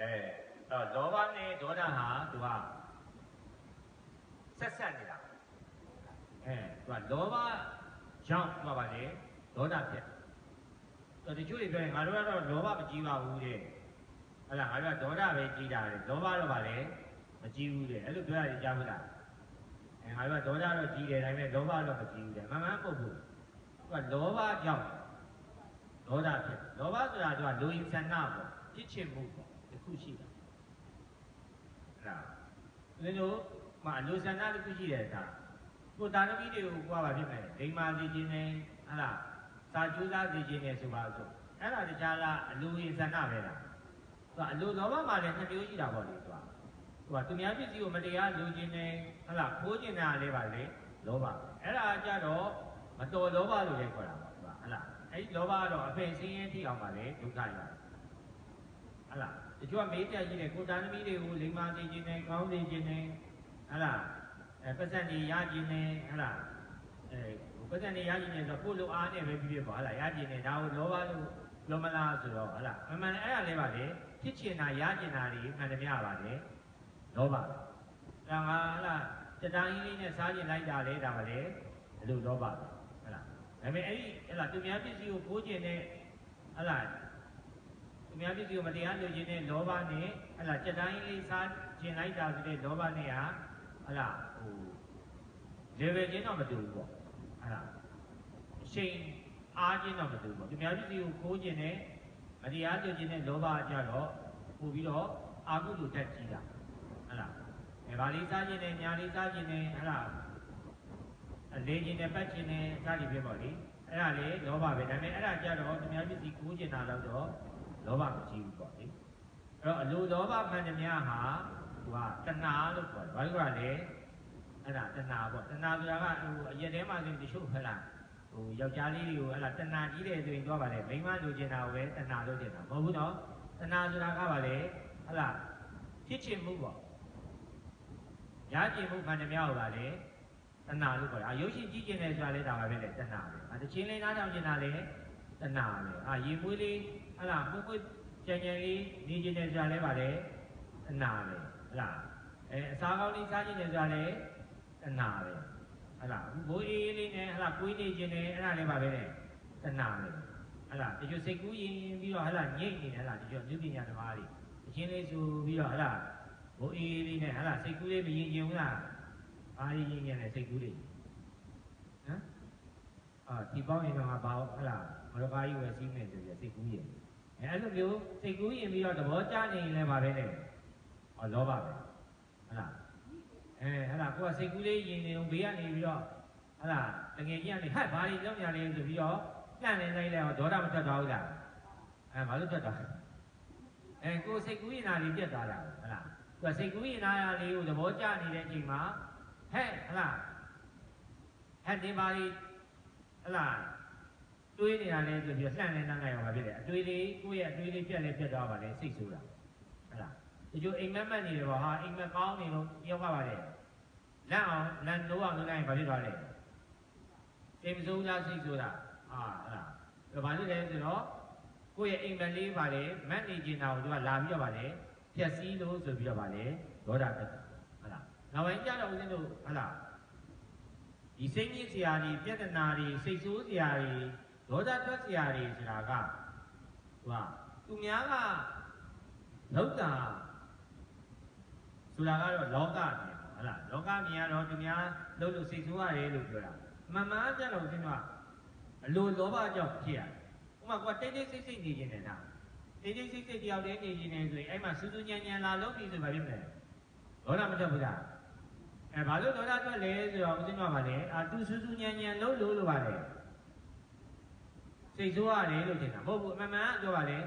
အဲတော့လောဘနဲ့ဒေါသဟာသူကဆက်ဆက်နေတာအဲသူကလောဘကြောင့်ပြောပါလေဒေါသဖြစ်တော့တချို့တွေပြောရင်ငါတို့ကတော့လောဘမကြီးပါဘူးတဲ့ဟဲ့လားငါတို့ကဒေါသပဲကြီးတာတယ်လောဘတော့ပါလေမကြီးဘူးတဲ့အဲ့လိုပြောရတယ်ကြားဘူးလားအဲငါတို့ကဒေါသတော့ကြီးတယ်ဒါပေမဲ့လောဘတော့မကြီးဘူးတဲ့မမှန်ပုတ်ဘူးသူကလောဘကြောင့်ဒေါသဖြစ်လောဘဆိုတာသူကလူရင်ဆန္ဒပေါ့ဖြစ်ချင်မှုပေါ့တစ် ခုရှိတာအဲ့ဒါဦးဇင်းတို့မှာလူဆန္ဒတစ်ခုရှိတယ်ဒါကိုတာရမီတွေကိုကိုကပါဖြစ်မယ်ဒိမ်မာစီခြင်းနဲ့ဟလာစာကျိုးစားစီခြင်းနဲ့ဆိုပါစို့အဲ့ဒါတခြားလားအလူရင်ဆန္ဒပဲလားသူကအလူလောဘမှာလည်းနှစ်မျိုးရှိတာပေါ့လေသူကသူကသူများပစ္စည်းကိုမတရားလူခြင်းနဲ့ဟလာခိုးခြင်းတာလည်းပါလေလောဘအဲ့ဒါကြတော့မတော်လောဘလို့လည်းခေါ်တာပေါ့သူကဟလာအဲ့ဒီလောဘကတော့အဖေစင်းရင်ထိအောင်ပါလေဒုက္ခရတယ်ဟလာ တချို့ကမေးပြကြီးတယ်ကိုတာသမီးတွေကိုလိမ္မာသိခြင်းနဲ့ကောင်းသိခြင်းနဲ့ဟလာအဲပတ်စံနေရခြင်းနဲ့ဟလာအဲပတ်စံနေရခြင်းနဲ့ဆိုကိုလိုအားနဲ့ပဲပြီးပြပါဟလာရခြင်းနဲ့ဒါကိုလောဘလို့လောမလားဆိုတော့ဟလာမမှန်အဲ့ဒါလေးပါလေဖြစ်ချင်တာရခြင်းတာတွေမှန်တယ်များပါလေလောဘဒါငါဟလာစတိုင်းလေးနဲ့စားခြင်းလိုက်တာလေဒါပါလေဘယ်လိုလောဘလဲဟလာဒါပေမဲ့အဲ့ဒီဟလာသူများပစ္စည်းကိုကိုးခြင်းနဲ့ဟလာသူ များပစ္စည်းကိုမတရားလုပ်ခြင်းနဲ့လောဘနဲ့ဟလာစက်တိုင်းလေးစားခြင်းလိုက်တာဆိုတဲ့လောဘနဲ့ဟာဟလာဟို level ချင်းတော့မတူဘူးပေါ့ဟလာအရှိန်အားချင်းတော့မတူဘူးပေါ့သူများပစ္စည်းကိုခိုးခြင်းနဲ့မတရားလုပ်ခြင်းနဲ့လောဘအကြတော့ပို့ပြီးတော့အာဟုလိုတက်ကြီးတာဟလာအဲဗာလေးစားခြင်းနဲ့ညာလေးစားခြင်းနဲ့ဟလာအလေးခြင်းနဲ့ပတ်ခြင်းနဲ့စားကြည့်ပြပါလိအဲ့ဒါလေလောဘပဲဒါပေမဲ့အဲ့ဒါကြတော့သူများပစ္စည်းကိုးခြင်းတာတော့တော့ လောဘမကြီးဘူးပေါ့လေအဲ့တော့အလိုလောဘမှန်သမျှဟာသူကတဏှာလို့ခေါ်တယ်ဘာလို့ခေါ်လဲအဲ့ဒါတဏှာပေါ့တဏှာဆိုတာကဟိုအရက်ထဲမှာဆိုတချို့ဟဲ့လားဟိုယောက်ျားလေးတွေကိုအဲ့ဒါတဏှာကြီးတယ်ဆိုရင်တော့ဗာလေမိန်းမလိုချင်တာကိုပဲတဏှာလို့ထင်တာမဟုတ်ဘူးနော်တဏှာဆိုတာကဗာလေဟဲ့လားဖြစ်ချင်မှုပေါ့ရကျင်မှုမှန်သမျှကိုဗာလေတဏှာလို့ခေါ်တယ်အာရုပ်ရှင်ကြည့်ကျင်တယ်ဆိုတာလေဒါပါပဲလေတဏှာပဲအာတချင်းလေးနားထောင်ကျင်တာလေတဏှာပဲအာရေမွေးလေး ဟလာပွေ့ပွေ့ကြံကြံလေးနေကျင်တယ်ဆိုတာလဲပါလေအနာပဲဟလာအဲအစာကောင်းလေးစားကျင်တယ်ဆိုတာလဲအနာပဲဟလာဘိုးအေးလေးနဲ့ဟလာကိုင်းနေကျင်တယ်အဲ့ဒါလည်းပါပဲလေအနာပဲဟလာတချို့စိတ်ကူးရင်ပြီးတော့ဟလာညိတ်နေတယ်ဟလာတချို့လူပညာသမားတွေအချင်းလေးဆိုပြီးတော့ဟလာဘိုးအေးလေးနဲ့ဟလာစိတ်ကူးလေးမရင်ကျင်ဘူးလားအားရင်းရင်လည်းစိတ်ကူးလေးဟမ်အာဒီပေါင်းရင်တော့ဘာဟလာမရကားကြီးဝယ်စည်းနေတယ်စိတ်ကူးရင်အဲ အဲ့လိုမျိုးစိတ်ကူးရင်ပြီးတော့သဘောကျနေရင်လည်းပါပဲလေဟောလောဘပဲဟုတ်လားအဲဟဲ့လားကိုကစိတ်ကူးလေးရင်နေအောင်ဘေးကနေပြီးတော့ဟဲ့လားတကယ်ကြီးကနေဟဲ့ဘာတွေလုံးညာလေးဆိုပြီးတော့လှန့်နေလိုက်လဲဒေါသမထွက်သွားဘူးလားအဲဘာလို့ထွက်သွားအဲကိုစိတ်ကူးရင်နာလေးပြတ်သွားတာဟုတ်လားသူကစိတ်ကူးရင်နာလေးကိုသဘောကျနေတဲ့အချိန်မှာဟဲ့ဟဲ့လားဟဲ့ဒီပါလေးဟဲ့လား တွေးနေတာလဲဆိုပြီးတော့လှန့်နေနှမ်းလိုက်အောင်ပါဖြစ်တယ်အတွေးလေးကိုယ့်ရဲ့အတွေးလေးပြက်လဲပြက်သွားပါလေစိတ်ဆိုးတာဟုတ်လားဒီကျိုးအိမ်မက်မက်နေတယ်ပေါ့ဟာအိမ်မက်ကောင်းနေလို့ရောက်ပါပါလေလက်အောင်လန်နိုးအောင်လုပ်လိုက်ရင်ဘာဖြစ်သွားလဲစိတ်မဆိုးလားစိတ်ဆိုးတာဟာဟုတ်လားဒါဘာလို့လဲဆိုတော့ကိုယ့်ရဲ့အိမ်မက်လေးပါလေမက်နေကျင်တာကိုသူကလာပြီးတော့ပါလေဖြက်စီးလို့ဆိုပြီးတော့ပါလေဒေါသတက်တာဟုတ်လားနောက်ပိုင်းကျတော့ဦးဇင်းတို့ဟုတ်လားဒီစိတ်ကြီးစရာတွေပြဿနာတွေစိတ်ဆိုးစရာတွေ ဒေါသတွက်စရာတွေဆိုတာကသူကသူများကလောက်တာဆိုတာကတော့လောကမြင်ဟုတ်လားလောကမြင်ကတော့သူများလှုပ်လို့စိတ်ဆိုးရတယ်လို့ပြောတာမှန်မှန်ကြတော့ဦးဇင်းကအလိုလောဘကြောင့်ဖြစ်ရတယ်ဥပမာကွာတိတ်တိတ်ဆိတ်ဆိတ်နေခြင်းနဲ့ဒါတိတ်တိတ်ဆိတ်ဆိတ်တယောက်တည်းနေခြင်းနဲ့ဆိုရင်အဲ့မှာစူးစူးညံညံလာလုပ်ပြီးဆိုဘာဖြစ်မလဲဒေါသမတက်ဘူးလားအဲဘာလို့ဒေါသတွက်လဲဆိုတော့ဦးဇင်းကပါလေအာသူစူးစူးညံညံလုပ်လို့လို့ပါလေ စိတ်ဆိုးရတယ်လို့ထင်တာမဟုတ်ဘူးအမှန်မှန်ပြောပါလေ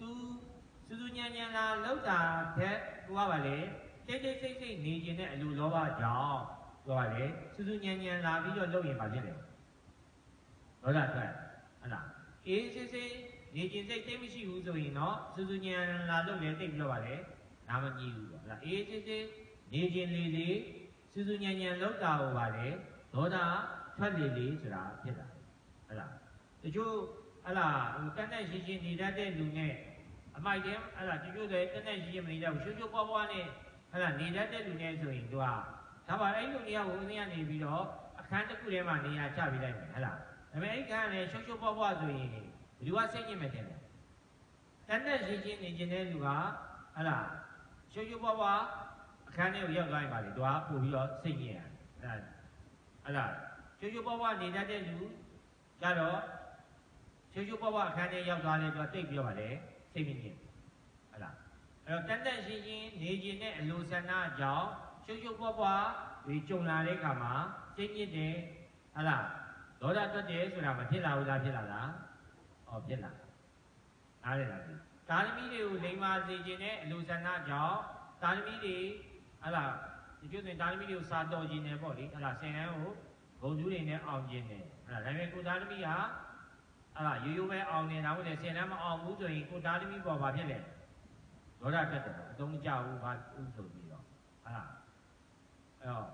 तू စူးစူးညံညံလာလောက်တာတဲ့ကိုကပါလေတိတ်တိတ်ဆိတ်ဆိတ်နေခြင်းနဲ့အလိုလောဘကြောင့်ပြောပါလေစူးစူးညံညံလာပြီးတော့လုပ်ရင်ပါဖြစ်တယ်ဒေါသထွက်ဟလားအေးစစ်စစ်နေခြင်းစိတ်တိတ်မရှိဘူးဆိုရင်တော့စူးစူးညံလာလုပ်ရင်တိတ်ပြောပါလေနာမကြည့်ဘူးပေါ့ဟလားအေးစစ်စစ်နေခြင်းလေးလေးစူးစူးညံညံလောက်တာဟောပါလေဒေါသထွက်လေလေဆိုတာဖြစ်တာဟလား တချို့ဟလာဟိုတက်တက်ရှင်းရှင်းနေတတ်တဲ့လူနဲ့ဟအမိုက်တဲအဲ့ဒါကျွတ်ကျွတ်တဲ့တက်တက်ရှိရမနေတော့ရှုပ်ရှုပ်ပွားပွားနဲ့အဲ့ဒါနေတတ်တဲ့လူနဲ့ဆိုရင်သူကဒါပါအဲ့လူတွေကဝင်းကနေပြီးတော့အခန်းတစ်ခုထဲမှာနေရာချပေးလိုက်မယ်ဟဲ့လားဒါပေမဲ့အဲ့ခန်းကလည်းရှုပ်ရှုပ်ပွားပွားဆိုရင်ဘယ်သူကစိတ်ညစ်မယ်တဲ့လဲတက်တက်ရှိချင်းနေခြင်းတဲ့လူကဟဲ့လားရှုပ်ရှုပ်ပွားပွားအခန်းထဲကိုရောက်သွားရင်ပါလေသူကပို့ပြီးတော့စိတ်ညစ်ရတယ်အဲ့ဒါအဲ့ဒါရှုပ်ရှုပ်ပွားပွားနေတတ်တဲ့လူကြတော့ ရှုပ်ရှုပ်ပွားပွားအခန်းထဲရောက်သွားတယ်သူကတိတ်ပြီးတော့ပါလေစိတ်မညစ်ဟဲ့လားအဲ့တော့တက်တက်ရှိချင်းနေခြင်းနဲ့အလိုဆန္ဒကြောင့်ရှုပ်ရှုပ်ပွားပွားဒီကြုံလာတဲ့အခါမှာစိတ်ညစ်တယ်ဟဲ့လားဒေါသတွတ်တယ်ဆိုတာမဖြစ်လာဘူးလားဖြစ်လာလားဩဖြစ်လာအားရလားဒီတာသမီတွေကိုလိမ္မာစေခြင်းနဲ့အလိုဆန္ဒကြောင့်တာသမီတွေဟဲ့လားဒီကျရင်တာသမီတွေကိုစာတော်ခြင်းနဲ့ပေါ့လေဟဲ့လားဆင်တန်းကိုဂုံကျူးတွေနဲ့အောင်ခြင်းနဲ့ဟဲ့လားဒါပေမဲ့ကိုတာသမီဟာ အဲ့ဒါရိုးရိုးပဲအောင်နေတာဟုတ်တယ်ဆင်တန်းမအောင်ဘူးဆိုရင်ကိုတာသမီပေါ်ပါဖြစ်တယ်ဒေါသတက်တယ်အသုံးမကျဘူးဘာဥဆိုပြီးတော့ဟာအဲ့တော့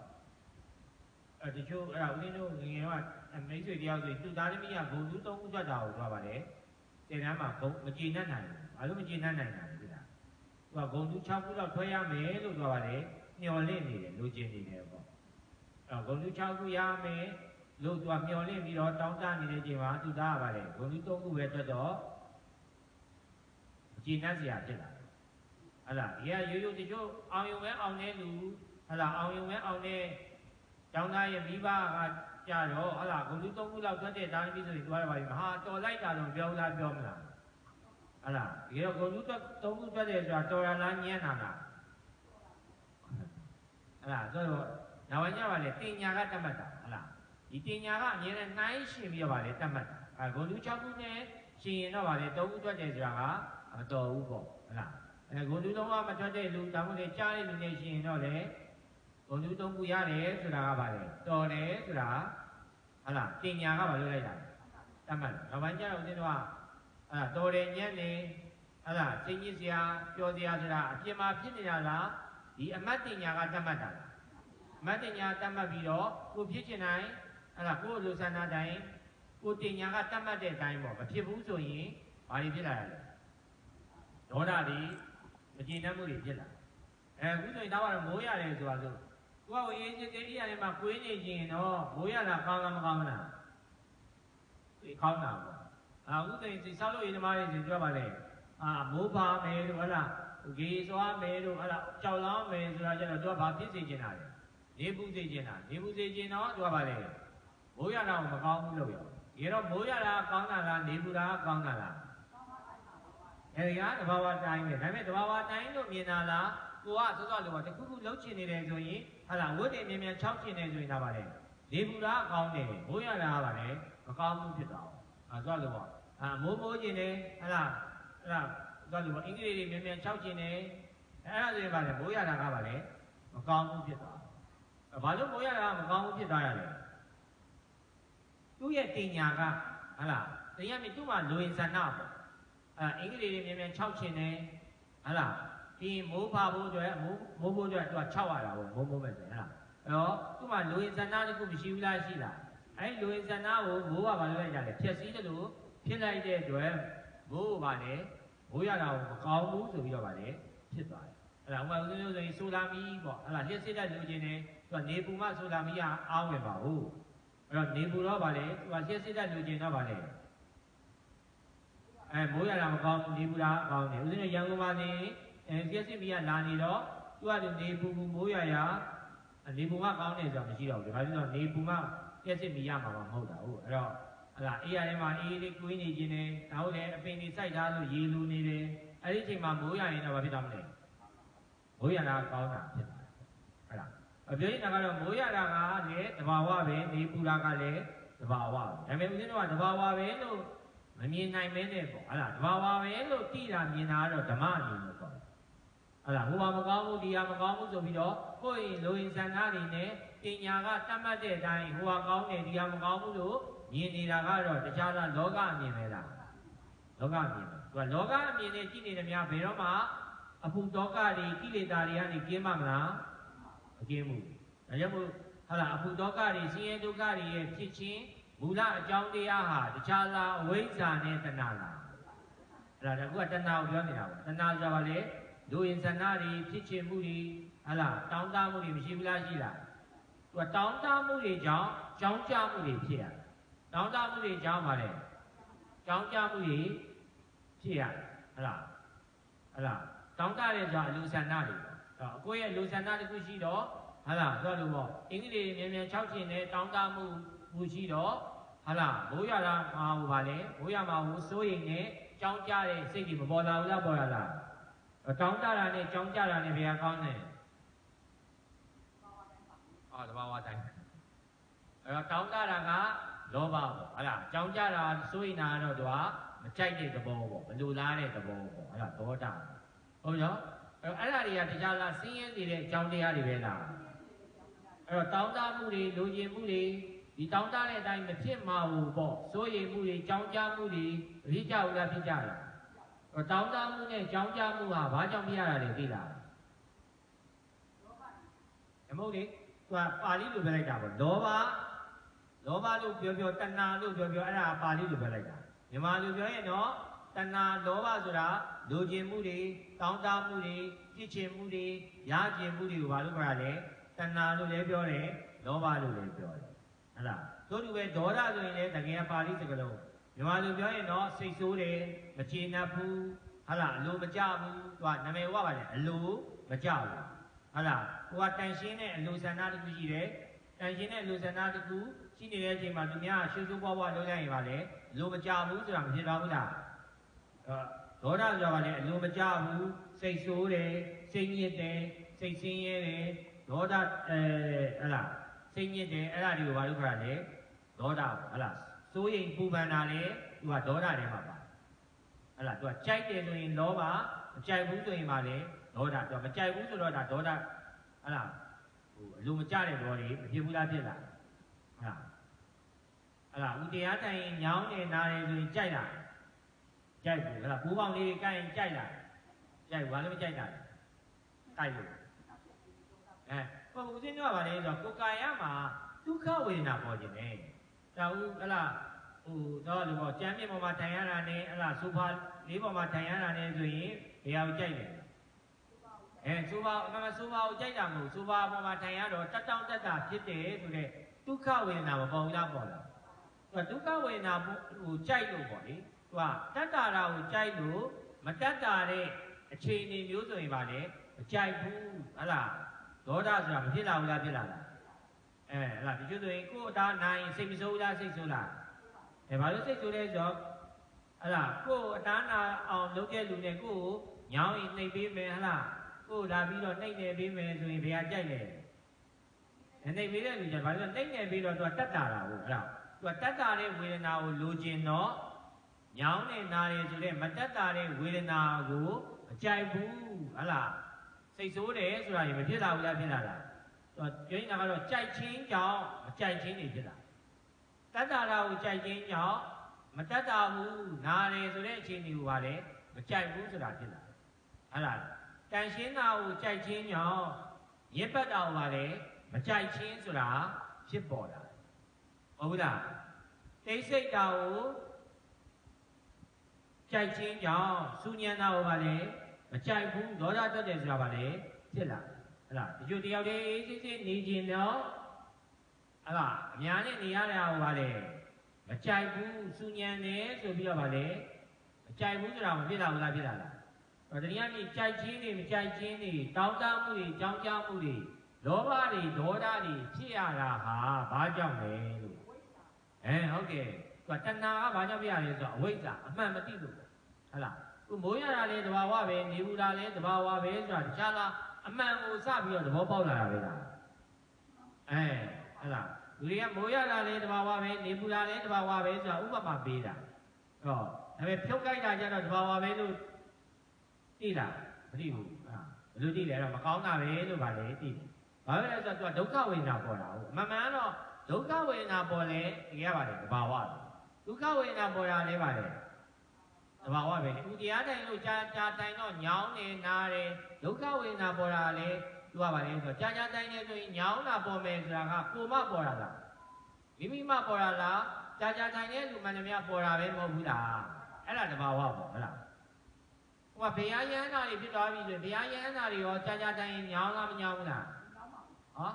အဲ့တချို့အဲ့ဒါဦးဇင်းတို့ငယ်ငယ်ကမိတ်ဆွေတယောက်ဆိုသူသားသမီးကဂုံသူသုံးခုထွက်တာကိုပြောပါတယ်ဆင်တန်းမှာဂုံမကြည်နှံ့နိုင်ဘူးဘာလို့မကြည်နှံ့နိုင်တာလဲဒီလားသူကဂုံသူ6ခုလောက်ထွက်ရမယ်လို့ပြောပါတယ်မျော်လင့်နေတယ်လိုချင်နေတယ်ပေါ့အဲ့တော့ဂုံသူ6ခုရမယ် လို့သူကမျော်လင့်ပြီးတော့တောင်းတနေတဲ့အချိန်မှာသူသားကပါတယ်ဂုံသူ3ခုပဲထွက်တော့မကြည်နှံ့စရာဖြစ်လာတယ်ဟလာဒီကရိုးရိုးတချို့အောင်ယုံပဲအောင်နေလူဟလာအောင်ယုံပဲအောင်နေကျောင်းသားရဲ့မိဘကကြတော့ဟလာဂုံလူသုံးခုလောက်ထွက်တဲ့ဒါနမိဆိုရင်သူကလည်းပါပြီမဟာတော်လိုက်တာတော့ပြောလားပြောမလားဟလာဒီတော့ဂုံလူသုံးခုထွက်တယ်ဆိုတာတော်ရလားညံ့တာလားဟလာဆိုတော့နောက်ပိုင်းကျပါလေတင်ညာကတတ်မှတ်တာဟလာ ဒီတင်ညာကအမြဲတမ်းနှိုင်းရှင်ပြီးတော့ပါလေတတ်မှတ်တာအဲဂုံလူ6ခုနဲ့ရှင်ရင်တော့ပါလေ3ခုထွက်တယ်ဆိုတာကမတော်ဘူးပေါ့ဟလာအဲဂုံတူသုံးပါမထွက်တဲ့လူဒါမှမဟုတ်ကြားတဲ့လူနဲ့ရှင်တော့လေဂုံတူသုံးခုရတယ်ဆိုတာကပါလေတော်တယ်ဆိုတာဟလားပညာကဘာလို့လိုက်တာလဲတတ်မှတ်တယ်နောက်ပိုင်းကျတော့ဦးဇင်းတို့ကအဲတော်တယ်ညံ့နေဟလားစိတ်ညစ်စရာပြောစရာဆိုတာအပြင်မှာဖြစ်နေတာလားဒီအမတ်တင်ညာကတတ်မှတ်တာလားအမတ်တင်ညာတတ်မှတ်ပြီးတော့ကိုဖြစ်ချင်တိုင်း ဟလားကိုလူဆန္ဒတိုင်းကိုတင်ညာကတတ်မှတ်တဲ့အတိုင်းပေါ့မဖြစ်ဘူးဆိုရင်ဘာတွေဖြစ်လာရလဲဒေါသတွေမကျေနပ်မှုတွေဖြစ်လာအဲအခုဆိုရင်တော့မိုးရတယ်ဆိုတာဆိုကိုကဝေးစစ်တဲ့အိယာထဲမှာကွေးနေခြင်းတော့မိုးရတာကောင်းလားမကောင်းလားဒီကောင်းတာပေါ့အခုဆိုရင်ဒီဆောက်လို့ရင်းသမားတွေဆိုပြောပါလေအာမိုးပါမယ်လို့ဟလားဂေစွာမယ်လို့ဟလားကြောက်လောင်းမယ်ဆိုတာကျတော့သူကဘာဖြစ်စေချင်တာလဲနေပူစေချင်တာနေပူစေချင်တော့သူကဘာလဲ မိုးရတာကိုမကောင်းဘူးလို့ပြောဒီတော့မိုးရတာကောင်းတာလားနေပူတာကောင်းတာလားအဲဒီကတဘာဝတိုင်းပဲဒါပေမဲ့တဘာဝတိုင်းလို့မြင်တာလားကိုကစောစောလိုပါတခုခုလှုပ်ချင်နေတယ်ဆိုရင်ဟာလားဝတ်တယ်မြန်မြန်ချောက်ချင်တယ်ဆိုရင်ဒါပါလေလေပူတာကောင်းတယ်မိုးရတာကပါလေမကောင်းဘူးဖြစ်သွားအောင်အဲစောလိုပါအာမိုးမိုးချင်တယ်ဟာလားအဲ့ဒါစောလိုပါအင်္ဂလိပ်တွေမြန်မြန်ချောက်ချင်တယ်အဲ့ဒါဆိုရင်ပါလေမိုးရတာကပါလေမကောင်းဘူးဖြစ်သွားဘာလို့မိုးရတာမကောင်းဘူးဖြစ်သွားရလဲ သူ့ရဲ့တင်ညာကဟာလားတရားမြင်သူ့မှာလူဝင်ဆန္ဒပေါ့အဲအင်္ဂလိပ်တွေမြန်မြန်ချောက်ချင်တယ်ဟာလားဒီမိုးပါဖို့အတွက်မိုးမိုးဖို့အတွက်သူက6ရတာပေါ့မိုးမိုးပဲဆိုဟဲ့လားအဲ့တော့သူ့မှာလူဝင်ဆန္ဒတခုမရှိဘူးလားရှိလားအဲ့လူဝင်ဆန္ဒကိုမိုးကဘာလို့လိုက်ကြလဲဖြည့်စည်းတယ်လို့ဖြစ်လိုက်တဲ့အတွက်မိုးကဘာလဲမိုးရတာကိုမကောင်းဘူးဆိုပြီးတော့ဗာလေဖြစ်သွားတယ်အဲ့ဒါဥပမာဦးဇင်းတို့ဆိုရင်ဆိုလာမီပေါ့အဲ့ဒါလျှက်စစ်တဲ့လူချင်းနေသူကနေပူမဆိုလာမီကအောင်းဝင်ပါဘူး အဲ့တော့နေပူတော့ဗာလေသူကလျှက်စစ်တဲ့လူချင်းတော့ဗာလေအဲမိုးရတာမကောင်းဘူးနေပူတာကောင်းတယ်ဦးဇင်းတို့ရန်ကုန်မှာနေအဲပြည့်စစ်မီးကလာနေတော့သူကလည်းနေပူပူမိုးရရနေပူမကောင်းတယ်ဆိုတာမရှိတော့ဘူးဒါကြောင့်နေပူမပြည့်စစ်မီးရမှာမဟုတ်တာဟုတ်အဲ့တော့ဟလာအေးရထဲမှာအေးလေးကွေးနေခြင်းနဲ့ဒါဟုတ်တယ်အပင်တွေစိုက်ထားလို့ရေလူနေတယ်အဲ့ဒီအချိန်မှာမိုးရရင်တော့ဘာဖြစ်သွားမလဲမိုးရတာကောင်းတာဖြစ်သွားတယ်ဟဲ့လား အပြောရင်ကတော့မိုးရတာကလည်းတဘာဝပဲနေပူတာကလည်းတဘာဝပဲဒါပေမဲ့ဦးဇင်းတို့ကတဘာဝပဲလို့မမြင်နိုင်မဲနဲ့ပေါ့ဟဲ့လားတဘာဝပဲလို့တိတာမြင်တာကတော့ဓမ္မအနေနဲ့ပေါ့ဟလာဟိုမှာမကောင်းဘူးဒီဟာမကောင်းဘူးဆိုပြီးတော့ကိုယ့်ရင်လိုရင်စံသားတွေနဲ့ပညာကတတ်မှတ်တဲ့အတိုင်းဟိုဟာကောင်းတယ်ဒီဟာမကောင်းဘူးလို့မြင်နေတာကတော့တခြားလားလောကအမြင်ပဲလားလောကအမြင်ပဲသူကလောကအမြင်နဲ့ကြည့်နေတယ်များဘယ်တော့မှအပူတောကတွေကိလေသာတွေကနေကျင်းမမလား မကျင်းဘူးဒါကြောင့်မို့ဟလာအပူတောကတွေဆင်းရဲဒုက္ခတွေရဲ့ဖြစ်ချင်းမူလအကြောင်းတရားဟာတခြားလားအဝိဇ္ဇာနဲ့တဏှာလားအဲ့ဒါကအခုကတဏှာကိုပြောနေတာပေါ့တဏှာဆိုတာကလေလူရင်ဆန္ဒတွေဖြစ်ချင်မှုတွေဟလာတောင်းတမှုတွေမရှိဘူးလားရှိလားသူကတောင်းတမှုတွေကြောင့်ကြောင်းကြမှုတွေဖြစ်ရတောင်းတမှုတွေကြောင့်ပါလေကြောင်းကြမှုတွေဖြစ်ရဟလာဟလာတောင်းတတဲ့ကြောင့်အလူဆန္ဒတွေ ပေါ့အဲ့အကိုရဲ့လူဆန္ဒတစ်ခုရှိတော့ဟလာပြောလို့ပေါ့အင်္ဂလိပ်မြန်မြန်၆ချင်တဲ့တောင်းတမှုမှုရှိတော့ဟလာဘိုးရတာမှာဟိုပါလေဘိုးရမှာဟိုစိုးရိမ်နေကြောင်းကြတဲ့စိတ်တွေမပေါ်လာဘူးလားပေါ်လာလားတောင်းတတာနဲ့ကြောင်းကြတာနဲ့ဘယ်ဟာကောင်းလဲအော်တဘာဝတိုင်းအဲ့တော့တောင်းတတာကလောဘပေါ့ဟလာကြောင်းကြတာစိုးရိမ်တာကတော့သူကမကြိုက်တဲ့သဘောပေါ့မလိုလားတဲ့သဘောပေါ့အဲ့ဒါဒေါတာဟုတ်ရော အဲ့အဲ့ဒါတွေကတရားလားစင်းရဲနေတဲ့အကြောင်းတရားတွေပဲလားအဲ့တော့တောင်းတမှုတွေလိုချင်မှုတွေဒီတောင်းတတဲ့အတိုင်းမဖြစ်မှာဘူးပေါ့စိုးရိမ်မှုတွေကြောင်းကြမှုတွေအဖြစ်ကြဘူးလားဖြစ်ကြလားအဲ့တောင်းတမှုနဲ့ကြောင်းကြမှုဟာဘာကြောင့်ဖြစ်ရတာလဲသိလားအမဟုတ်လေသူကပါဠိလိုပြောလိုက်တာပေါ့လောဘလောဘလို့ပြောပြောတဏှာလို့ပြောပြောအဲ့ဒါပါဠိလိုပြောလိုက်တာမြန်မာလိုပြောရင်တော့တဏှာလောဘဆိုတာ လိုချင်မှုတွေတောင်းတမှုတွေဖြစ်ချင်မှုတွေရချင်မှုတွေကိုဘာလို့ပြောရလဲတဏှာလို့လည်းပြောတယ်လောဘလို့လည်းပြောတယ်ဟလားတို့တူပဲဒေါသဆိုရင်လည်းတကယ်ပါဠိစကားလုံးမြန်မာလိုပြောရင်တော့စိတ်ဆိုးတယ်မကျေနပ်ဘူးဟလားအလိုမကြဘူးသူကနာမည်ဝပါလေအလိုမကြဘူးဟလားကိုကတန်ရှင်းတဲ့အလိုဆန္ဒတစ်ခုရှိတယ်တန်ရှင်းတဲ့အလိုဆန္ဒတစ်ခုရှိနေတဲ့အချိန်မှာသူများရှုပ်ရှုပ်ပွားပွားလုပ်လိုက်ရင်ပါလေလိုမကြဘူးဆိုတာမဖြစ်တော့ဘူးလား ဒေါသဆိုတာကလည်းအလိုမကြဘူးစိတ်ဆိုးတယ်စိတ်ညစ်တယ်စိတ်ဆင်းရဲတယ်ဒေါသအဲဟလားစိတ်ညစ်တယ်အဲ့ဒါတွေကိုဘာလို့ခေါ်ရလဲဒေါသဟလားစိုးရိမ်ပူပန်တာလေသူကဒေါသထဲမှာပါဟလားသူကကြိုက်တယ်ဆိုရင်လောဘမကြိုက်ဘူးဆိုရင်ပါလေဒေါသသူကမကြိုက်ဘူးဆိုတော့ဒါဒေါသဟလားဟိုအလိုမကြတဲ့ဒေါတွေမဖြစ်ဘူးလားဖြစ်လားဟလားဟလားဦးတရားတိုင်ရင်ညောင်းနေနားတယ်ဆိုရင်ကြိုက်လား ကြိုက်ဘူးဟလားပူပေါင်းလေးကိုင်ကြိုက်လားကြိုက်ဘူးဘာလို့မကြိုက်တာလဲကြိုက်လို့အဲဟိုဦးစင်းတို့ကဗာလေဆိုတော့ကိုယ်ကာယမှာဒုက္ခဝေဒနာပေါ်ခြင်းနဲ့ဒါဦးဟလားဟိုတော့လူပေါ့ကြမ်းမြင့်ပေါ်မှာထိုင်ရတာနဲ့ဟလားဆိုဖာလေးပေါ်မှာထိုင်ရတာနဲ့ဆိုရင်ဘယ်ဟာကိုကြိုက်လဲအဲဆိုဖာအမှန်ဆိုဖာကိုကြိုက်တာမဟုတ်ဆိုဖာပေါ်မှာထိုင်ရတော့တက်တောင့်တက်တာဖြစ်တယ်ဆိုတဲ့ဒုက္ခဝေဒနာမပေါ်ဘူးလားပေါ်လားသူကဒုက္ခဝေဒနာဟိုကြိုက်လို့ပေါ့လေ သူကတတ်တာတာကိုကြိုက်လို့မတတ်တာတဲ့အခြေအနေမျိုးဆိုရင်ပါလေမကြိုက်ဘူးဟလားဒေါသဆိုတာမဖြစ်လာဘူးလားဖြစ်လာလားအဲဟလားဒီကျဆိုရင်ကိုယ်အသားနိုင်စိတ်မဆိုးလားစိတ်ဆိုးလားအဲဘာလို့စိတ်ဆိုးလဲဆိုတော့ဟလားကိုယ်အသားနာအောင်လုပ်တဲ့လူနဲ့ကိုယ်ကိုညောင်းရင်နှိပ်ပေးမယ်ဟလားကိုယ်လာပြီးတော့နှိပ်နေပေးမယ်ဆိုရင်ဘယ်ဟာကြိုက်လဲနှိပ်ပေးတဲ့လူကျဘာလို့နှိပ်နေပြီးတော့သူကတတ်တာတာဟုတ်ဟလားသူကတတ်တာတဲ့ဝေဒနာကိုလိုချင်တော့ ညောင်းနေနာတယ်ဆိုတဲ့မတတ်တာတဲ့ဝေဒနာကိုမကြိုက်ဘူးဟလားစိတ်ဆိုးတယ်ဆိုတာရင်မဖြစ်လာဘူးလားဖြစ်လာလားသူပြောနေတာကတော့ကြိုက်ချင်းကြောင့်မကြိုက်ချင်းနေဖြစ်လာတတ်တာတာကိုကြိုက်ချင်းကြောင့်မတတ်တာဘူးနာတယ်ဆိုတဲ့အခြေအနေကိုပါလေမကြိုက်ဘူးဆိုတာဖြစ်လာဟလားတန်ရှင်းတာကိုကြိုက်ချင်းကြောင့်ရစ်ပတ်တာကိုပါလေမကြိုက်ချင်းဆိုတာဖြစ်ပေါ်လာဟုတ်ဘူးလားတိတ်ဆိတ်တာကို ကြိုက်ချင်းကြောင့်စူညံတာကိုပါလေမကြိုက်ဘူးဒေါသတက်တယ်ဆိုတာပါလေဖြစ်လာဟလားဒီလိုတယောက်တည်းအေးစစ်စစ်နေခြင်းတော့ဟလားအများနဲ့နေရတဲ့ဟာကိုပါလေမကြိုက်ဘူးစူညံတယ်ဆိုပြီးတော့ပါလေမကြိုက်ဘူးဆိုတာမဖြစ်လာဘူးလားဖြစ်လာလားတော့တရားမြည်ကြိုက်ခြင်းတွေမကြိုက်ခြင်းတွေတောင်းတမှုတွေကြောင်းကြမှုတွေလောဘတွေဒေါသတွေဖြစ်ရတာဟာဘာကြောင့်လဲလို့အဲဟုတ်ကဲ့သူ ကတဏှာကဘာကြောင့်ဖြစ်ရလဲဆိုတော့အဝိဇ္ဇာအမှန်မသိလို့ဟလားခုမိုးရတာလေတဘာဝပဲနေဘူးတာလေတဘာဝပဲဆိုတာတခြားလားအမှန်ကိုစပြီးတော့သဘောပေါက်လာတာပဲလားအဲဟဲ့လားလူတွေကမိုးရတာလေတဘာဝပဲနေဘူးတာလေတဘာဝပဲဆိုတာဥပမာပေးတာဟောဒါပေမဲ့ဖြုတ်ကြိုက်တာကျတော့တဘာဝပဲလို့သိလားမသိဘူးဟာဘယ်လိုသိလဲတော့မကောင်းတာပဲလို့ဗာလေသိတယ်ဘာပဲလဲဆိုတော့သူကဒုက္ခဝေဒနာပေါ်တာဟုတ်အမှန်မှန်တော့ဒုက္ခဝေဒနာပေါ်လဲတကယ်ပါလေတဘာဝ ဒုက္ခဝေဒနာပေါ်တာလဲပါလေတဘာဝပဲလေဥတရားတိုင်လို့ကြာကြာတိုင်တော့ညောင်းနေနားတယ်ဒုက္ခဝေဒနာပေါ်တာလေသူကပါလေဆိုတော့ကြာကြာတိုင်နေဆိုရင်ညောင်းတာပေါ်မယ်ဆိုတာကကိုမပေါ်တာလားမိမိမပေါ်တာလားကြာကြာတိုင်နေလူမှန်သမျှပေါ်တာပဲမဟုတ်ဘူးလားအဲ့ဒါတဘာဝပေါ့ဟုတ်လားဟိုကဘုရားယန္တာတွေဖြစ်သွားပြီဆိုရင်ဘုရားယန္တာတွေရောကြာကြာတိုင်းညောင်းလားမညောင်းဘူးလားဟော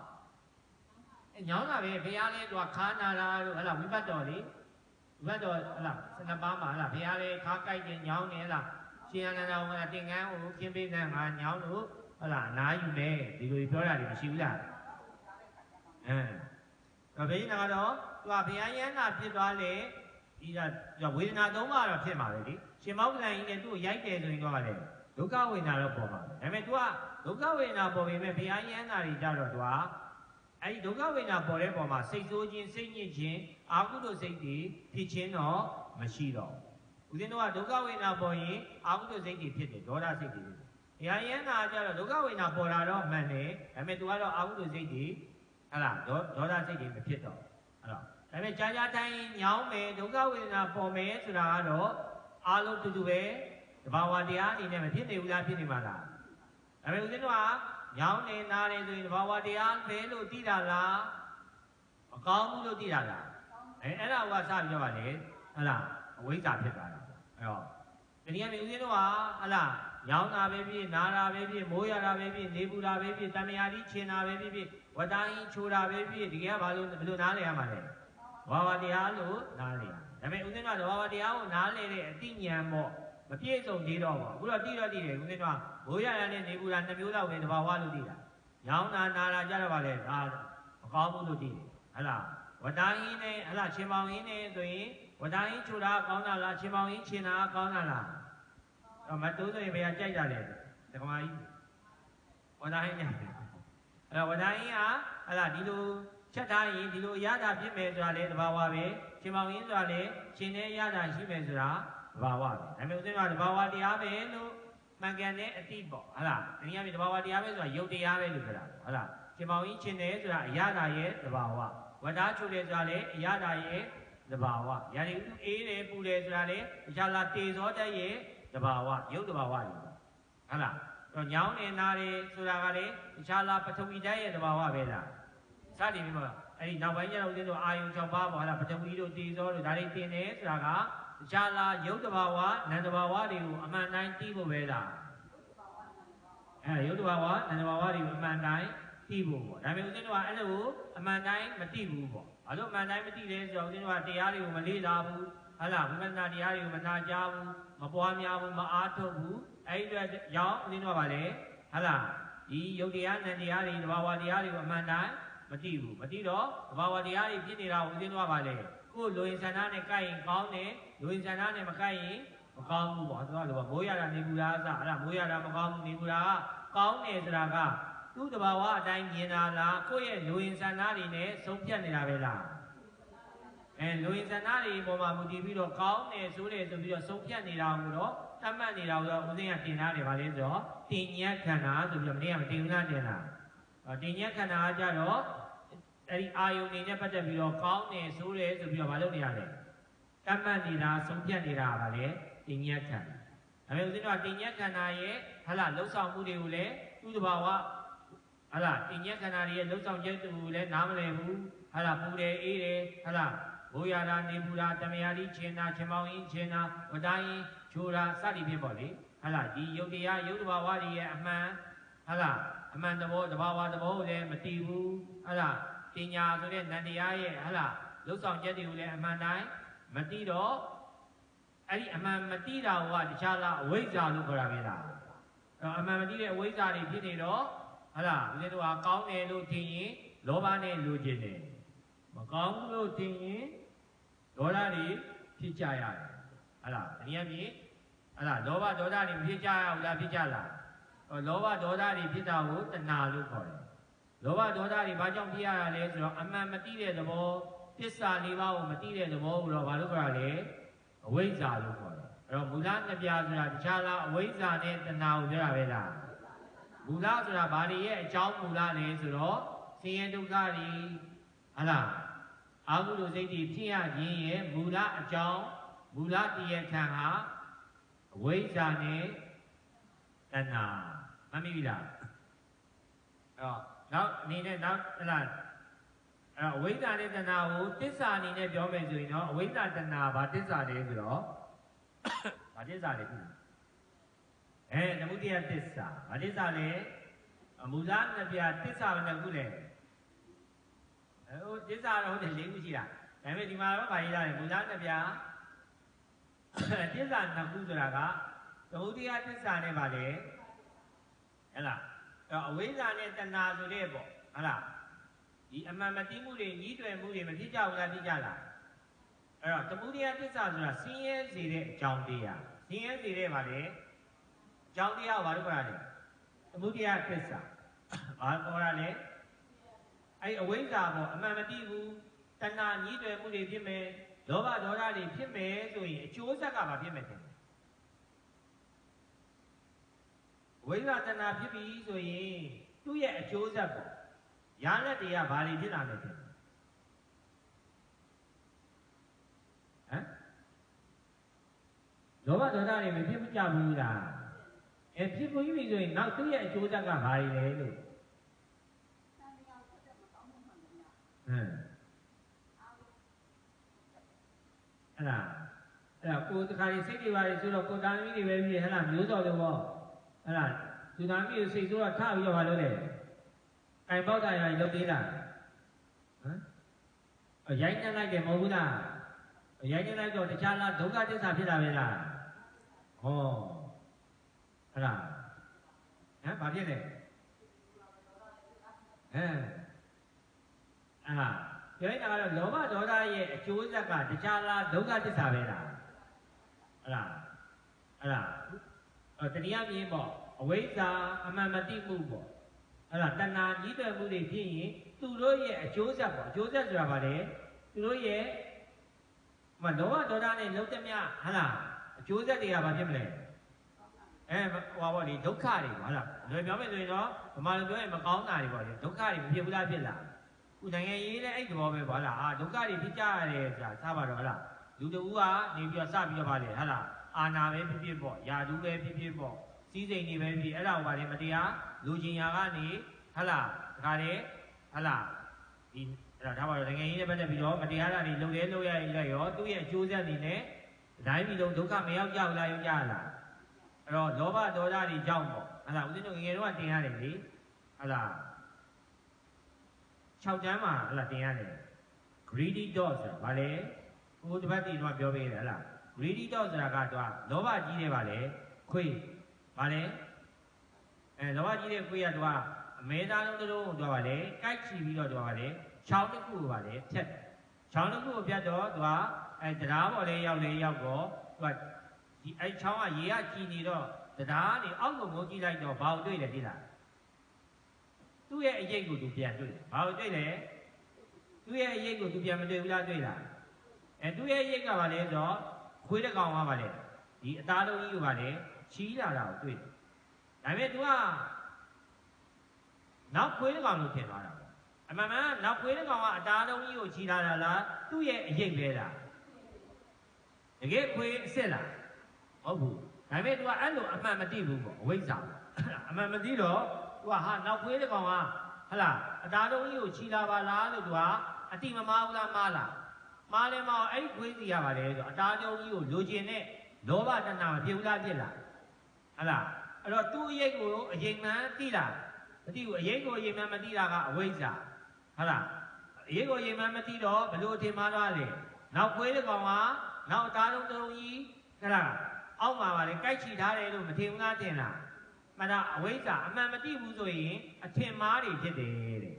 အဲညောင်းတာပဲဘုရားလဲသူကခါနာလာတို့ဟဲ့လားဝိပတ်တော်လေ ဝိပတ်တော်ဟဲ့လားစနပါးမှာဟဲ့လားဘုရားလဲခါကြိုက်တယ်ညောင်းတယ်ဟဲ့လားရှင်အနန္ဒဝါတင်ကန်းကိုခင်းပေးတဲ့ငါညောင်းလို့ဟဲ့လားအနာယူမယ်ဒီလိုပြောတာတွေမရှိဘူးလားအဲတော့ဘိညာကတော့သူကဘုရားယန္တာဖြစ်သွားလေဒီကဝေဒနာသုံးပါးတော့ဖြစ်မှာပဲလေရှင်မောက္ကလန်ကြီးနဲ့သူ့ကိုရိုက်တယ်ဆိုရင်တော့လေဒုက္ခဝေဒနာတော့ပေါ်မှာဒါပေမဲ့ तू ကဒုက္ခဝေဒနာပေါ်ပေမဲ့ဘုရားယန္တာတွေကြတော့ तू ကအဲဒီဒုက္ခဝေဒနာပေါ်တဲ့ပုံမှာစိတ်ဆိုးခြင်းစိတ်ညစ်ခြင်း အာဟုတုစိတ်တွေဖြစ်ခြင်းတော့မရှိတော့ဦးဇင်းတို့ကဒုက္ခဝေဒနာပေါ်ရင်အာဟုတုစိတ်တွေဖြစ်တယ်ဒေါသစိတ်တွေဖြစ်တယ်ဘုရားယန္တာကြတော့ဒုက္ခဝေဒနာပေါ်လာတော့မှန်တယ်ဒါပေမဲ့ तू ကတော့အာဟုတုစိတ်တွေဟလာဒေါဒေါသစိတ်တွေမဖြစ်တော့အဲ့တော့ဒါပေမဲ့ကြာကြာတိုင်းညောင်းမယ်ဒုက္ခဝေဒနာပေါ်မယ်ဆိုတာကတော့အားလုံးတူတူပဲတဘာဝတရားအနေနဲ့မဖြစ်နေဘူးလားဖြစ်နေမှာလားဒါပေမဲ့ဦးဇင်းတို့ကညောင်းနေနားနေဆိုရင်တဘာဝတရားပဲလို့သိတာလားမကောင်းဘူးလို့သိတာလား အဲအဲ့ဒါကစပြီးတော့ဗာလေဟလာအဝိဇ္ဇာဖြစ်သွားတာအဲ့တော့ဒီနေ့ကဦးဇင်းတို့ကဟလာညောင်းတာပဲဖြစ်နာတာပဲဖြစ်မိုးရတာပဲဖြစ်နေပူတာပဲဖြစ်တမယာတိချင်တာပဲဖြစ်ဖြစ်ဝတ္တိုင်းချိုတာပဲဖြစ်ဒီကဘာလို့ဘယ်လိုနားလဲရမှာလဲဘာဝတရားလို့နားလဲရဒါပေမဲ့ဦးဇင်းကဘာဝတရားကိုနားလဲတဲ့အတိညာပေါ့မပြည့်စုံသေးတော့ပါဘူးအခုတော့တိတော့တိတယ်ဦးဇင်းကမိုးရတာနဲ့နေပူတာနှစ်မျိုးလောက်ပဲတဘာဝလို့သိတာညောင်းတာနာတာကြတော့ဗာလဲဒါမကောင်းဘူးလို့သိတယ်ဟဟလား ဝတ္တိုင်းနဲ့ဟလာချင်းပေါင်းရင်းနဲ့ဆိုရင်ဝတ္တိုင်းချိုတာကောင်းတာလားချင်းပေါင်းရင်းချင်တာကောင်းတာလားတော့မတိုးဆိုရင်ဘယ်ကကြိုက်တာလဲဒကမာကြီးဝတ္တိုင်းညအဲ့တော့ဝတ္တိုင်းကဟလာဒီလိုချက်ထားရင်ဒီလိုရတာဖြစ်မယ်ဆိုတာလေတဘာဝပဲချင်းပေါင်းရင်းဆိုတာလေချင်းနဲ့ရတာရှိမယ်ဆိုတာတဘာဝပဲဒါပေမဲ့ဦးဇင်းကတဘာဝတရားပဲလို့မှန်ကန်တဲ့အတိပေါ့ဟလာဒီနေ့ကတဘာဝတရားပဲဆိုတာယုတ်တရားပဲလို့ဆိုတာဟလာချင်းပေါင်းရင်းချင်းတယ်ဆိုတာအရတာရဲ့တဘာဝ ဝတ္တာချိုတယ်ဆိုတာလေအရတာရဲ့တဘာဝရာဒီဥအေးတယ်ပူတယ်ဆိုတာလေတခြားလားတေဇောတတ်ရဲ့တဘာဝယုတ်တဘာဝတွေဟလာတော့ညောင်းနေနာတယ်ဆိုတာကလေတခြားလားပထဝီဓာတ်ရဲ့တဘာဝပဲလားစသည်ပြီးမှအဲ့ဒီနောက်ပိုင်းကျတော့ဦးဇင်းတို့အာယုံ၆ပါးပေါ့လားပထဝီတို့တေဇောတို့ဒါတွေတင်တယ်ဆိုတာကတခြားလားယုတ်တဘာဝနန္တဘာဝတွေကိုအမှန်တိုင်းသိဖို့ပဲလားအဲယုတ်တဘာဝနန္တဘာဝတွေကိုအမှန်တိုင်း သိဖို့ပေါ့ဒါပေမဲ့ဦးဇင်းတို့ကအဲ့လိုအမှန်တိုင်းမသိဘူးပေါ့ဘာလို့အမှန်တိုင်းမသိလဲဆိုတော့ဦးဇင်းတို့ကတရားတွေကိုမလေ့လာဘူးဟလာဝိပဿနာတရားတွေကိုမနာကြားဘူးမပွားများဘူးမအားထုတ်ဘူးအဲ့ဒီအတွက်ရောက်ဦးဇင်းတို့ကဗာလေဟလာဒီယုတ်တရားနံတရားတွေတဘာဝတရားတွေကိုအမှန်တိုင်းမသိဘူးမသိတော့တဘာဝတရားတွေဖြစ်နေတာဦးဇင်းတို့ကဗာလေကိုယ်လိုရင်ဆန္ဒနဲ့ကြိုက်ရင်ကောင်းတယ်လိုရင်ဆန္ဒနဲ့မကြိုက်ရင်မကောင်းဘူးပေါ့သူကလိုမိုးရတာနေဘူးလားအစအဲ့ဒါမိုးရတာမကောင်းဘူးနေဘူးလားကောင်းတယ်ဆိုတာက သူ့တဘာဝအတိုင်းမြင်တာလားကိုယ့်ရဲ့လူရင်ဆန္ဒတွေနဲ့ဆုံးဖြတ်နေတာပဲလားအဲလူရင်ဆန္ဒတွေပေါ်မှာမူတည်ပြီးတော့ကောင်းတယ်ဆိုတယ်ဆိုပြီးတော့ဆုံးဖြတ်နေတာကိုတော့တတ်မှတ်နေတာကိုတော့ဦးသိန်းကတင်ထားတယ်ဗာလေဆိုတော့တင်ညက်ခန္ဓာဆိုပြီးတော့မင်းကမတင်ဘူးလားတင်လားတင်ညက်ခန္ဓာကကြတော့အဲ့ဒီအာယုန်နေနဲ့ပတ်သက်ပြီးတော့ကောင်းတယ်ဆိုတယ်ဆိုပြီးတော့မလုပ်နေရလဲတတ်မှတ်နေတာဆုံးဖြတ်နေတာဗာလေတင်ညက်ခန္ဓာဒါပေမဲ့ဦးသိန်းကတင်ညက်ခန္ဓာရဲ့ဟလာလှုပ်ဆောင်မှုတွေကိုလည်းသူ့တဘာဝ ဟလာတင်ညက်ခန္ဓာတွေရဲ့လှုပ်ဆောင်ချက်တွေကိုလည်းနားမလည်ဘူးဟလာပူတယ်အေးတယ်ဟလာဘိုးရတာနေပူတာတမယာတိချင်းတာချမောင်းရင်ချင်းတာဝတိုင်းချိုတာစသည်ဖြင့်ပေါ့လေဟလာဒီယုတ်တရားယုတ်တဘာဝတွေရဲ့အမှန်ဟလာအမှန်တဘောတဘာဝတဘောကိုလည်းမတည်ဘူးဟလာပညာဆိုတဲ့နန္တရားရဲ့ဟလာလှုပ်ဆောင်ချက်တွေကိုလည်းအမှန်တိုင်းမတည်တော့အဲ့ဒီအမှန်မတည်တာကတခြားလားအဝိဇ္ဇာလို့ခေါ်တာပဲလားအဲ့တော့အမှန်မတည်တဲ့အဝိဇ္ဇာတွေဖြစ်နေတော့ ဟလာဦးဇင်းတို့ကကောင်းတယ်လို့ထင်ရင်လောဘနဲ့လူကျင်တယ်မကောင်းဘူးလို့ထင်ရင်ဒေါသတွေဖြစ်ကြရတယ်ဟလာတနည်းအားဖြင့်ဟလာလောဘဒေါသတွေမဖြစ်ကြရဘူးလားဖြစ်ကြလားဟောလောဘဒေါသတွေဖြစ်တာကိုတဏှာလို့ခေါ်တယ်လောဘဒေါသတွေဘာကြောင့်ဖြစ်ရတာလဲဆိုတော့အမှန်မသိတဲ့သဘောပစ္စလေးပါးကိုမသိတဲ့သဘောကိုတော့ဘာလို့ခေါ်ရလဲအဝိဇ္ဇာလို့ခေါ်တယ်အဲ့တော့မူလနှစ်ပြားဆိုတာတခြားလားအဝိဇ္ဇာနဲ့တဏှာကိုပြောတာပဲလား မူလဆိုတာဘာတွေရဲ့အကြောင်းမူလလဲဆိုတော့ဆင်းရဲဒုက္ခတွေဟလားအာဟုလိုစိတ်တွေဖြစ်ရခြင်းရဲ့မူလအကြောင်းမူလတရားခံဟာအဝိဇ္ဇာနဲ့တဏှာမမိပြီလားအဲ့တော့နောက်အနေနဲ့နောက်ဟလားအဲ့တော့အဝိဇ္ဇာနဲ့တဏှာကိုတစ္ဆာအနေနဲ့ပြောမယ်ဆိုရင်တော့အဝိဇ္ဇာတဏှာဘာတစ္ဆာလဲဆိုတော့ဘာတစ္ဆာလဲခုဟ အဲသမုဒိယတစ္ဆာဘာတစ္ဆာလဲအမူလနှစ်ပြတစ္ဆာဘယ်နှခုလဲအဲဟိုတစ္ဆာတော့ဟုတ်တယ်၄ခုရှိတာဒါပေမဲ့ဒီမှာတော့ဗာရေးရတယ်မူလနှစ်ပြတစ္ဆာနှစ်ခုဆိုတာကသမုဒိယတစ္ဆာနဲ့ဗာလေဟဲ့လားအဲ့တော့အဝိဇ္ဇာနဲ့တဏှာဆိုတဲ့ပေါ့ဟဲ့လားဒီအမှန်မသိမှုတွေညီးတွယ်မှုတွေမဖြစ်ကြဘူးလားဖြစ်ကြလားအဲ့တော့သမုဒိယတစ္ဆာဆိုတာဆင်းရဲစေတဲ့အကြောင်းတရားဆင်းရဲစေတဲ့ဗာလေအ ကြောင်းတရားကိုဘာလို့ခေါ်ရလဲသမုဒိယတစ္ဆာဘာခေါ်ရလဲအဲ့အဝိဇ္ဇာပေါ့အမှန်မသိဘူးတဏှာညီးတွယ်မှုတွေဖြစ်မယ်လောဘဒေါသတွေဖြစ်မယ်ဆိုရင်အကျိုးဆက်ကဘာဖြစ်မယ်တဲ့ဝိဇ္ဇာတဏှာဖြစ်ပြီဆိုရင်သူ့ရဲ့အကျိုးဆက်ပေါ့ရလက်တွေကဘာတွေဖြစ်လာလဲတဲ့ဟမ်လောဘဒေါသတွေမဖြစ်မကြဘူးလား အဲဖြစ်ပြီးပြီဆိုရင်နောက်သူ့ရဲ့အကျိုးဆက်ကဘာတွေလဲလို့ဟမ်အဲ့ဒါအဲ့ဒါကိုယ်တခါကြီးစိတ်တွေပါလေဆိုတော့ကိုယ်တာသမီးတွေပဲပြီးဟဲ့လားမျိုးစော်လို့ပေါ့အဲ့ဒါသူသားသမီးကိုစိတ်ဆိုးတော့ထပြီးတော့မလုပ်နဲ့ကင်ပေါက်တာရရင်လုပ်သေးလားဟမ်အရိုက်နှက်လိုက်တယ်မဟုတ်ဘူးလားအရိုက်နှက်လိုက်တော့တခြားလားဒုက္ခသစ္စာဖြစ်တာပဲလားဟော အဲ့ဒါဟမ်ဘာဖြစ်လဲဟမ်အာပြောရင်ကတော့လောဘဒေါသရဲ့အကျိုးဆက်ကတခြားလားဒုက္ခသစ္စာပဲလားအဲ့ဒါအဲ့ဒါအဲ့တရားမြင်ပေါ့အဝိဇ္ဇာအမှန်မသိမှုပေါ့အဲ့ဒါတဏှာကြီးတွယ်မှုတွေဖြစ်ရင်သူတို့ရဲ့အကျိုးဆက်ပေါ့အကျိုးဆက်ဆိုတာဗါလေသူတို့ရဲ့မလောဘဒေါသနဲ့လုံးတမျှဟာလားအကျိုးဆက်တွေကဘာဖြစ်မလဲ အဲဟိုပါပေါ့လေဒုက္ခတွေပေါ့ဟာလားလွယ်ပြောမယ်ဆိုရင်တော့ဗမာလူပြောရင်မကောင်းတာတွေပေါ့လေဒုက္ခတွေမဖြစ်ဘူးလားဖြစ်လားခုနိုင်ငံရေးလည်းအဲ့ဒီဘောပဲပေါ့လားအာဒုက္ခတွေဖြစ်ကြရတယ်ဆိုတာသားပါတော့ဟာလားလူတဦးကနေပြီးတော့စပြီးတော့ဗါလေဟာလားအာနာပဲဖြစ်ဖြစ်ပေါ့ယာတူပဲဖြစ်ဖြစ်ပေါ့စည်းစိမ်တွေပဲဖြစ်အဲ့ဒါဟိုဗါလေမတရားလူချင်းရာကနေဟာလားတခါလေဟာလားဒီအဲ့ဒါဒါပါတော့နိုင်ငံရေးနဲ့ပတ်သက်ပြီးတော့မတရားတာတွေလုပ်ရဲလုပ်ရရင်လည်းရောသူ့ရဲ့အကျိုးဆက်တွေနဲ့တိုင်းပြည်လုံးဒုက္ခမရောက်ကြဘူးလားရောက်ကြလား အဲ့တော့လောဘဒေါသတွေကြောင့်ပေါ့ဟာလားဦးဇင်းတို့ငယ်ငယ်တော့တင်ရတယ်လေဟာလား6တန်းမှာဟာလားတင်ရတယ် greedy dog ဆိုတာဗာလေဟိုတစ်ပတ်တည်းတော့ပြောပေးတယ်ဟလား greedy dog ဆိုတာကတော့လောဘကြီးတယ်ဗာလေခွေးဗာလေအဲလောဘကြီးတဲ့ခွေးကတော့အမဲသားလုံးတစ်လုံးကိုတော့ဗာလေကြိုက်ချီပြီးတော့တော့ဗာလေချောင်းတစ်ခုကိုဗာလေဖြတ်ချောင်းတစ်ခုကိုဖြတ်တော့သူကအဲတရားပေါ်လေးရောက်လေရောက်တော့သူက ဒီအဲချောင်းကရေကကြည်နေတော့တရားနေအောက်ကိုငုံကြည့်လိုက်တော့ဘာကိုတွေ့လဲသိလားသူ့ရဲ့အရေးကိုသူပြန်တွေ့တယ်ဘာကိုတွေ့လဲသူ့ရဲ့အရေးကိုသူပြန်မတွေ့ဘူးလားတွေ့လားအဲသူ့ရဲ့အရေးကဘာလဲဆိုတော့ခွေးတစ်ကောင်ကဘာလဲဒီအသားလုံးကြီးကိုဘာလဲချီးလာတာကိုတွေ့တယ်ဒါပေမဲ့ तू ကနောက်ခွေးတစ်ကောင်လို့ထင်သွားတာပေါ့အမှန်မှန်နောက်ခွေးတစ်ကောင်ကအသားလုံးကြီးကိုချီးလာတာလားသူ့ရဲ့အရေးလဲလားတကယ်ခွေးအစ်စ်လား ဟုတ်ဘူးဒါပေမဲ့ तू ကအဲ့လိုအမှန်မသိဘူးပေါ့အဝိဇ္ဇာပေါ့အမှန်မသိတော့ तू ကဟာနောက်ခွေးတစ်ကောင်ကဟလာအသားလုံးကြီးကိုချီလာပါလားလို့ तू ကအတိမမာဘူးလားမားလားမားတယ်မအောင်အဲ့ဒီခွေးစီရပါလေဆိုအသားလုံးကြီးကိုလိုချင်တဲ့လောဘတဏှာမဖြစ်ဘူးလားဖြစ်လားဟလာအဲ့တော့သူ့အရေးကိုအရင်မှန်သိလားမသိဘူးအရေးကိုအရင်မှန်မသိတာကအဝိဇ္ဇာဟလာအရေးကိုအရင်မှန်မသိတော့ဘလို့အထင်မှားတော့လေနောက်ခွေးတစ်ကောင်ကနောက်အသားလုံးတစ်လုံးကြီးဟလာ အောက်မှာပါလေကြိုက်ချီထားတယ်လို့မထင်ဘူးလားထင်လားမနာအဝိဇ္ဇာအမှန်မသိဘူးဆိုရင်အထင်မှားတွေဖြစ်တယ်တဲ့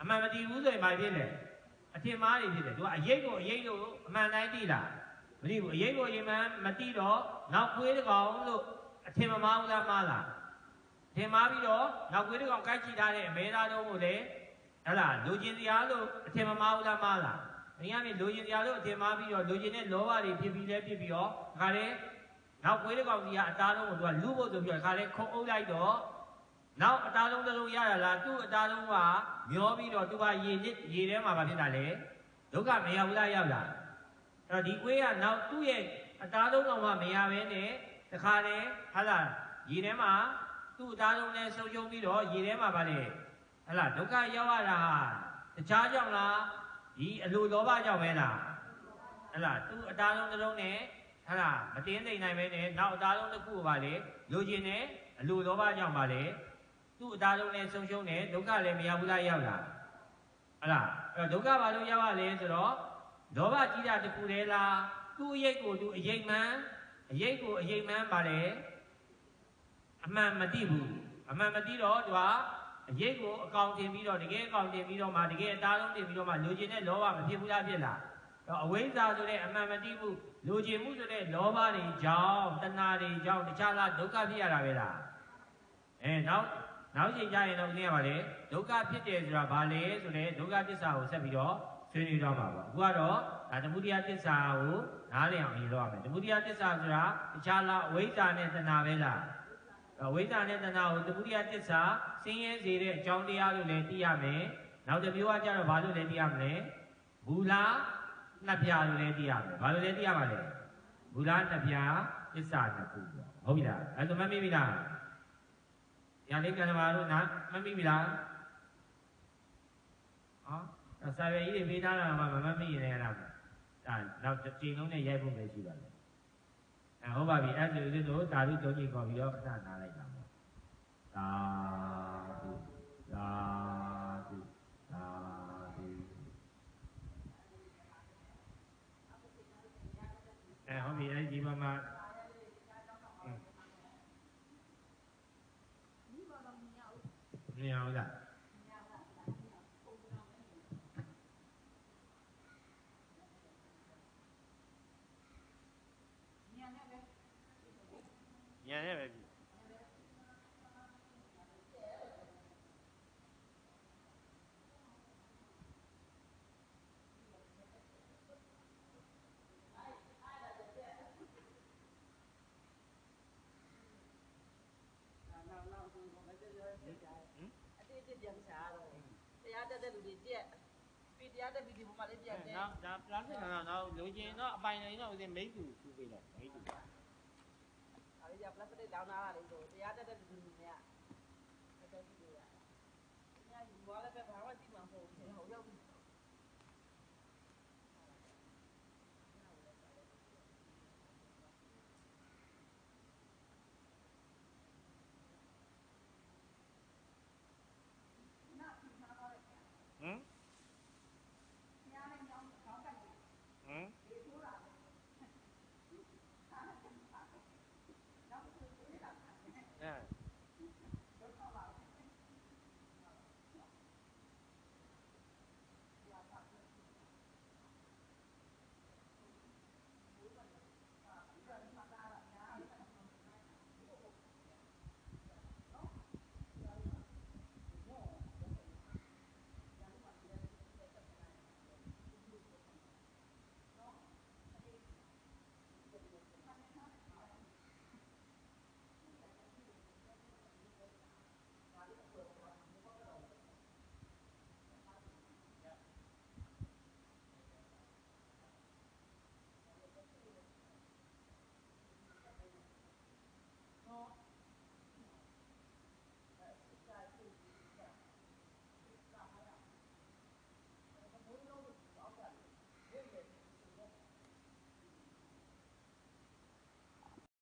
အမှန်မသိဘူးဆိုရင်ဘာဖြစ်လဲအထင်မှားတွေဖြစ်တယ်သူကအရေးကိုအရေးလို့အမှန်တိုင်းသိလားမသိဘူးအရေးကိုအရေးမှန်မသိတော့နောက်ခွေးတစ်ကောင်လို့အထင်မမှားဘူးလားမှားလားထင်မှားပြီးတော့နောက်ခွေးတစ်ကောင်ကိုက်ချီထားတဲ့အမဲသားတုံးကိုလေဟဲ့လားလူကျင်တရားလို့အထင်မမှားဘူးလားမှားလားအရင်ကလူကျင်တရားလို့အထင်မှားပြီးတော့လူကျင်တဲ့လောဘတွေဖြစ်ပြီးလဲဖြစ်ပြီးတော့ခါလေ နောက်ခွေးတစ်ကောင်ကြီးကအသားလုံးကိုသူကလူဖို့ဆိုပြီးတော့ခါလေခုံအုပ်လိုက်တော့နောက်အသားလုံးတစ်လုံးရရလားသူ့အသားလုံးကမျောပြီးတော့သူကရေနစ်ရေထဲမှာမဖြစ်တာလေဒုက္ခမရောက်ဘူးလားရောက်လားအဲ့တော့ဒီခွေးကနောက်သူ့ရဲ့အသားလုံးကောင်ကမရဘဲနဲ့တခါလေဟာလားရေထဲမှာသူ့အသားလုံးနဲ့ဆုံရှုံပြီးတော့ရေထဲမှာဗာလေဟာလားဒုက္ခရောက်ရတာတခြားကြောင့်လားဒီအလိုလောဘကြောင့်ပဲလားဟဲ့လားသူ့အသားလုံးတစ်လုံးနဲ့ ဟလားမတင်းသိမ့်နိုင်ပဲနဲ့နောက်အသားလုံးတစ်ခုကိုပါလေလိုချင်တယ်အလိုလောဘကြောင့်ပါလေသူ့အသားလုံးလည်းဆုံးရှုံးတယ်ဒုက္ခလည်းမရဘူးလားရောက်လားဟလားအဲ့တော့ဒုက္ခဘာလို့ရောက်ရလဲဆိုတော့လောဘကြီးတာတစ်ခုတည်းလားသူ့အရေးကိုသူအရေးမှန်အရေးကိုအရေးမှန်ပါလေအမှန်မသိဘူးအမှန်မသိတော့သူကအရေးကိုအကောင်တင်ပြီးတော့တကယ်အကောင်တင်ပြီးတော့မှတကယ်အသားလုံးတင်ပြီးတော့မှလိုချင်တဲ့လောဘမဖြစ်ဘူးလားဖြစ်လားတော့အဝိဇ္ဇာဆိုတဲ့အမှန်မတိမှု လိုချင်မှုဆိုတဲ့လောဘတွေကြောင့်တဏှာတွေကြောင့်တခြားလားဒုက္ခဖြစ်ရတာပဲလားအဲနောက်နောက်ချိန်ကျရင်တော့ဦးဇင်းကပါလေဒုက္ခဖြစ်တယ်ဆိုတာဘာလဲဆိုတဲ့ဒုက္ခသစ္စာကိုဆက်ပြီးတော့ဆွေးနွေးတော့မှာပါအခုကတော့ဒါသမုဒိယသစ္စာကိုနားလည်အောင်ရေးတော့ရမယ်သမုဒိယသစ္စာဆိုတာတခြားလားအဝိဇ္ဇာနဲ့တဏှာပဲလားအဝိဇ္ဇာနဲ့တဏှာကိုသမုဒိယသစ္စာဆင်းရဲစေတဲ့အကြောင်းတရားလို့လည်းသိရမယ်နောက်တစ်မျိုးကကြတော့ဘာလို့လဲသိရမလဲဘူလား နှစ်ပြားလို့လည်းသိရမယ်။ဘာလို့လဲသိရမှာလဲ။ဘူလားနှစ်ပြားပစ္စာနှစ်ခုပေါ့။ဟုတ်ပြီလား။အဲ့ဒါမမိပြီလား။ညာလေးကံမာတို့နာမမိပြီလား။ဟောအဲ့စာရွက်ကြီးတွေပေးထားတာမှမမမိရင်လည်းအဲ့ဒါပဲ။ဒါနောက်ချိန်လုံးနဲ့ရိုက်ဖို့ပဲရှိပါလေ။အဲဟုတ်ပါပြီ။အဲ့ဒါဆိုဦးဇင်းတို့ဓာတုသုံးကြီးခေါ်ပြီးတော့အသာနားလိုက်တာပေါ့။သာဓုသာဓုသာဓု အဲဟုတ်ပြီအဲဒီမှာမှာမြင်အောင်လားညံနေပဲပြီဟင် အတိ အကျပြန်ချာတော့တရားတက်တဲ့လူတွေကြက်ပြီးတရားတက်ပြီးဒီဘုံမှာလေးပြန်တယ်နောက်ဒါပလတ်စတစ်ကတော့လိုချင်တော့အပိုင်နေတော့ဦးစင်မိတ်သူထူပေးတော့မိတ်သူဒါလေးကပလတ်စတစ်တောင်းလာတာလေးဆိုတရားတက်တဲ့လူတွေကတက်တက်ပြီးရတာ။ညာယူသွားလည်းပဲဘာမှသိ